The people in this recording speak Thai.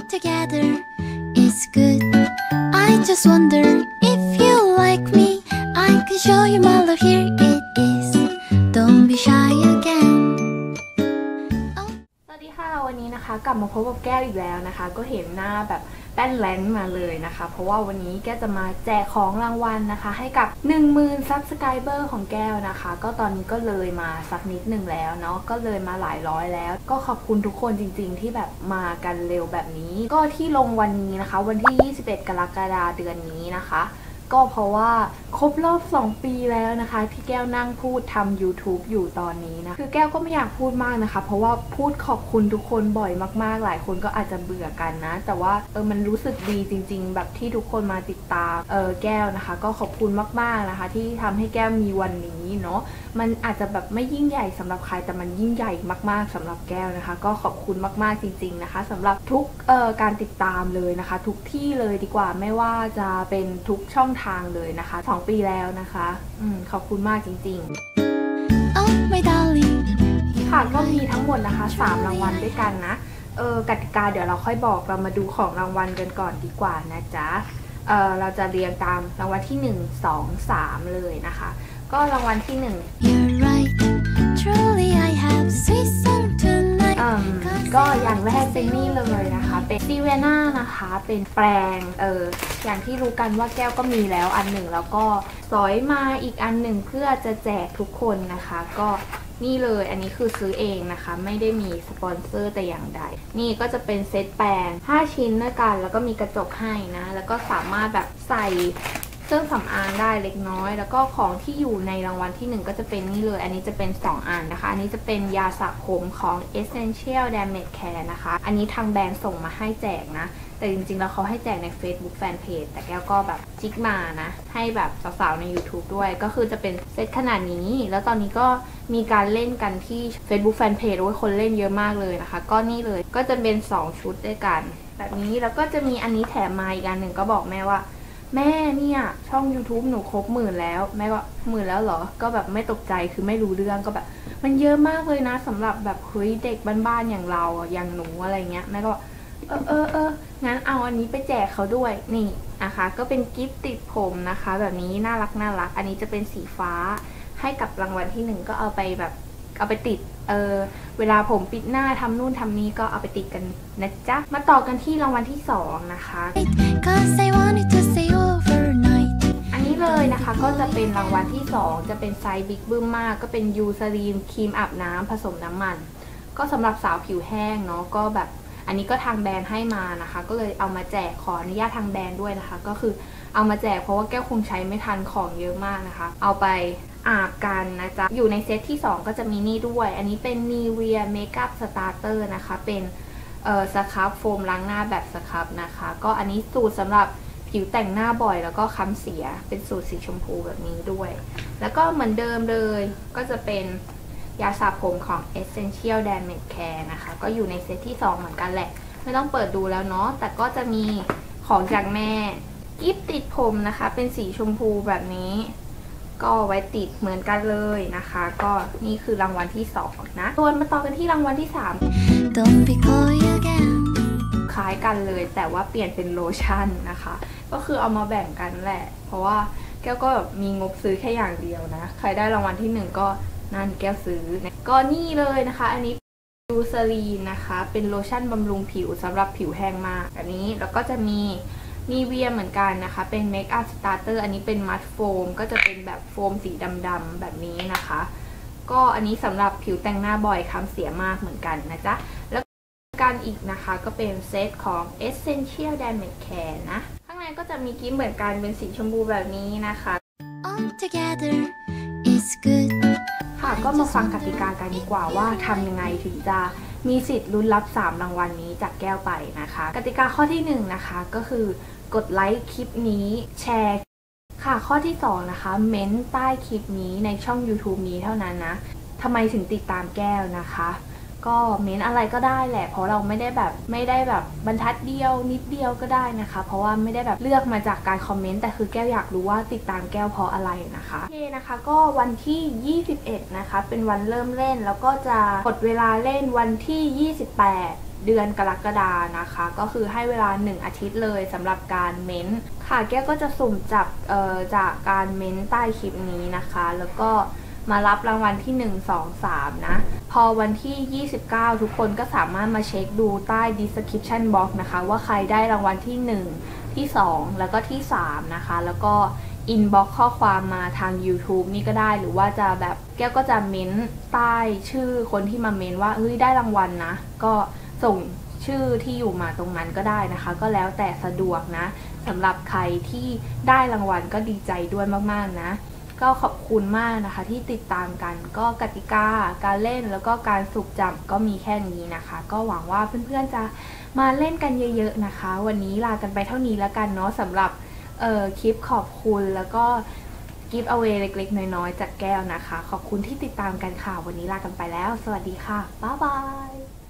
together is good. I just wonder if you like me. I can show you my love. Here it is. Don't be shy again. วัสดีค่ะวันนี้นะคะ กลับมาพบกับแก้วอีกแล้วนะคะ ก็เห็นหน้าแบบแป้นแลนมาเลยนะคะ เพราะว่าวันนี้แก้วจะมาแจกของรางวัลนะคะ ให้กับ 1 0,000ซับสไครเบอร์ของแก้วนะคะ ก็ตอนนี้ก็เลยมาสักนิดหนึ่งแล้วเนาะก็เลยมาหลายร้อยแล้ว ก็ขอบคุณทุกคนจริง ๆ ที่แบบมากันเร็วแบบนี้ ก็ที่ลงวันนี้นะคะ วันที่ 21 กรกฎาคมเดือนนี้นะคะ ก็เพราะว่าครบรอบ 2 ปีแล้วนะคะ ที่แก้วนั่งพูดทำ YouTube อยู่ตอนนี้นะคือแก้วก็ไม่อยากพูดมากนะคะ เพราะว่าพูดขอบคุณทุกคนบ่อยมากๆ หลายคนก็อาจจะเบื่อกันนะ แต่ว่าเออมันรู้สึกดีจริง ๆ แบบที่ทุกคนมาติดตามเออแก้วนะคะ ก็ขอบคุณมากๆนะคะ ที่ทำให้แก้วมีวันนี้เนาะมันอาจจะแบบไม่ยิ่งใหญ่สำหรับใครแต่มันยิ่งใหญ่มากๆสำหรับแก้วนะคะ ก็ขอบคุณมากๆจริง ๆนะคะสำหรับทุกเอ่อการติดตามเลยนะคะ ทุกที่เลยดีกว่าไม่ว่าจะเป็นทุกช่องทางเลยนะคะสองปีแล้วนะคะอืมขอบคุณมากจริง ๆ Oh, my darling. ค่ะก็มีทั้งหมดนะคะ 3 รางวัลด้วยกันนะเออกติกาเดี๋ยวเราค่อยบอกเรามาดูของรางวัลกันก่อนดีกว่านะจ๊ะเออเราจะเรียงตามรางวัลที่ 1 2 3 เลยนะคะ ก็รางวัลที่ 1 You're right. Truly, I ก็อย่างแรกเป็นนี่เลยนะคะ เป็นซีเวน่านะคะ เป็นแปลงเอออย่างที่รู้กันว่าแก้วก็มีแล้วอันหนึ่งแล้วก็สอยมาอีกอันหนึ่งเพื่อจะแจกทุกคนนะคะ ก็นี่เลยอันนี้คือซื้อเองนะคะ ไม่ได้มีสปอนเซอร์แต่อย่างใด นี่ก็จะเป็นเซตแปลง5 ชิ้นด้วยกัน แล้วก็มีกระจกให้นะ แล้วก็สามารถแบบใส่ เครื่องสำอางได้เล็กน้อย แล้วก็ของที่อยู่ในรางวัลที่ 1 ก็จะเป็นนี่เลย อันนี้จะเป็น 2อันนะคะ อันนี้จะเป็นยาสระผมของ Essential Damage Care นะคะ อันนี้ทางแบรนด์ส่งมาให้แจกนะ แต่จริงๆ แล้วเขาให้แจกใน Facebook Fanpage แต่แก้วก็แบบจิกมานะ ให้แบบสาวๆ ใน YouTube ด้วย ก็คือจะเป็นเซตขนาดนี้ แล้วตอนนี้ก็มีการเล่นกันที่ Facebook Fanpage โอ้ยคนเล่นเยอะมากเลยนะคะ ก็นี่เลย ก็จะเป็น 2 ชุดด้วยกัน แบบนี้ แล้วก็จะมีอันนี้แถมมาอีกอันหนึ่งก็บอกแม่ว่า แม่เนี่ย ช่อง YouTube หนูครบหมื่นแล้ว แม่ก็หมื่นแล้วเหรอ ก็แบบไม่ตกใจคือไม่รู้เรื่องก็แบบ มันเยอะมากเลยนะสำหรับแบบเฮ้ยเด็กบ้านๆอย่างเราอย่างหนูอะไรเงี้ยแม่ก็บอกเออเออเอองั้นเอาอันนี้ไปแจกเขาด้วยนี่นะคะ ก็เป็นกิฟต์ติดผมนะคะ แบบนี้น่ารักน่ารัก อันนี้จะเป็นสีฟ้าให้กับรางวัลที่หนึ่งก็เอาไปแบบเอาไปติด เออ เวลาผมปิดหน้าทำนู่นทำนี้ก็เอาไปติดกันนะจ๊ะ มาต่อกันที่รางวัลที่สองนะคะ Cause I wanted จะเป็นรางวัลที่ 2 จะเป็นไซส์บิ๊กบึ้มมาก ก็เป็นยูซารีนครีมอาบน้ำผสมน้ำมัน ก็สำหรับสาวผิวแห้งเนาะก็แบบอันนี้ก็ทางแบรนด์ให้มานะคะ ก็เลยเอามาแจกขออนุญาตทางแบรนด์ด้วยนะคะ ก็คือเอามาแจกเพราะว่าแก้วคงใช้ไม่ทันของเยอะมากนะคะ เอาไปอาบกันนะจ๊ะ อยู่ในเซตที่ 2 ก็จะมีนี่ด้วย อันนี้เป็น Nivea Makeup Starter นะคะ เป็นเอ่อสครับโฟมล้างหน้าแบบสครับนะคะ ก็อันนี้สูตรสำหรับ ผิวแต่งหน้าบ่อยแล้วก็ค้ำเสียเป็นสูตรสีชมพูแบบนี้ด้วย แล้วก็เหมือนเดิมเลยก็จะเป็นยาสระผมของ Essential Damage Care นะคะ ก็อยู่ในเซตที่ 2 เหมือนกันแหละ ไม่ต้องเปิดดูแล้วเนาะแต่ก็จะมีของจากแม่ กิฟติดผมนะคะ เป็นสีชมพูแบบนี้ ก็ไว้ติดเหมือนกันเลยนะคะ ก็นี่คือรางวัลที่ 2 นะตัวนมาต่อกันที่รางวัลที่ 3 กันเลย แต่ว่าเปลี่ยนเป็นโลชั่นนะคะ ก็คือเอามาแบ่งกันแหละ เพราะว่าแก้วก็มีงบซื้อแค่อย่างเดียวนะ ใครได้รางวัลที่หนึ่งก็นั่นแก้วซื้อ ก็นี่เลยนะคะ อันนี้ดูซารีนนะคะ เป็นโลชั่นบำรุงผิวสำหรับผิวแห้งมาก อันนี้แล้วก็จะมีนีเวียเหมือนกันนะคะ เป็นเมคอัพสตาร์เตอร์อันนี้เป็นมัดโฟม ก็จะเป็นแบบโฟมสีดำๆแบบนี้นะคะ ก็อันนี้สำหรับผิวแต่งหน้าบ่อยค้ำเสียมากเหมือนกันนะจ๊ะแล้ว กันอีกนะคะก็เป็นเซตของ Essential Damage Care นะ ข้างในก็จะมีกิ๊บเหมือนกันเป็นสีชมพูแบบนี้นะคะ All together is good. ค่ะก็มาฟังกติกากันดีกว่าว่าทำยังไงถึงจะมีสิทธิ์ลุ้นรับ 3 รางวัลนี้จากแก้วไปนะคะ กติกาข้อที่ 1 นะคะ ก็คือกดไลค์คลิปนี้แชร์ค่ะข้อที่ 2 นะคะ เม้นใต้คลิปนี้ในช่อง YouTube นี้เท่านั้นนะทำไมถึงติดตามแก้วนะคะ ก็เม้นอะไรก็ได้แหละ เพราะเราไม่ได้แบบไม่ได้แบบบรรทัดเดียวนิดเดียวก็ได้นะคะ เพราะว่าไม่ได้แบบเลือกมาจากการคอมเมนต์แต่คือแก้วอยากรู้ว่าติดตามแก้วเพราะอะไรนะคะโอเคนะคะ ก็วันที่ 21 นะคะ เป็นวันเริ่มเล่น แล้วก็จะกดเวลาเล่นวันที่ 28เดือนกรกฎานะคะ ก็คือให้เวลา 1 อาทิตย์เลยสำหรับการเม้นต์ค่ะแก้วก็จะสุ่มจับเอ่อจากการเม้นต์ใต้คลิปนี้นะคะ แล้วก็มารับรางวัลที่ 1 2 3 นะ พอวันที่ 29 ทุกคนก็สามารถมาเช็คดูใต้ description box นะคะ ว่าใครได้รางวัลที่ 1 ที่ 2 แล้วก็ที่ 3 นะคะ แล้วก็ inbox ข้อความมาทาง YouTube นี่ก็ได้หรือว่าจะแบบแก้วก็จะเม้นใต้ชื่อคนที่มาเม้นว่าเฮ้ยได้รางวัลนะก็ส่งชื่อที่อยู่มาตรงนั้นก็ได้นะคะ ก็แล้วแต่สะดวกนะสำหรับใครที่ได้รางวัลก็ดีใจด้วยมากๆนะ ก็ขอบคุณมากนะคะ ที่ติดตามกันก็กติกาการเล่นแล้วก็การสุกจำก็มีแค่นี้นะคะ ก็หวังว่าเพื่อนๆจะมาเล่นกันเยอะๆนะคะ วันนี้ลากันไปเท่านี้แล้วกันเนาะสำหรับคลิปขอบคุณแล้วก็กิฟต์เอาไว้เล็กๆ น้อยๆ จากแก้วนะคะ ขอบคุณที่ติดตามกันค่ะ วันนี้ลากันไปแล้ว สวัสดีค่ะ บ๊ายบาย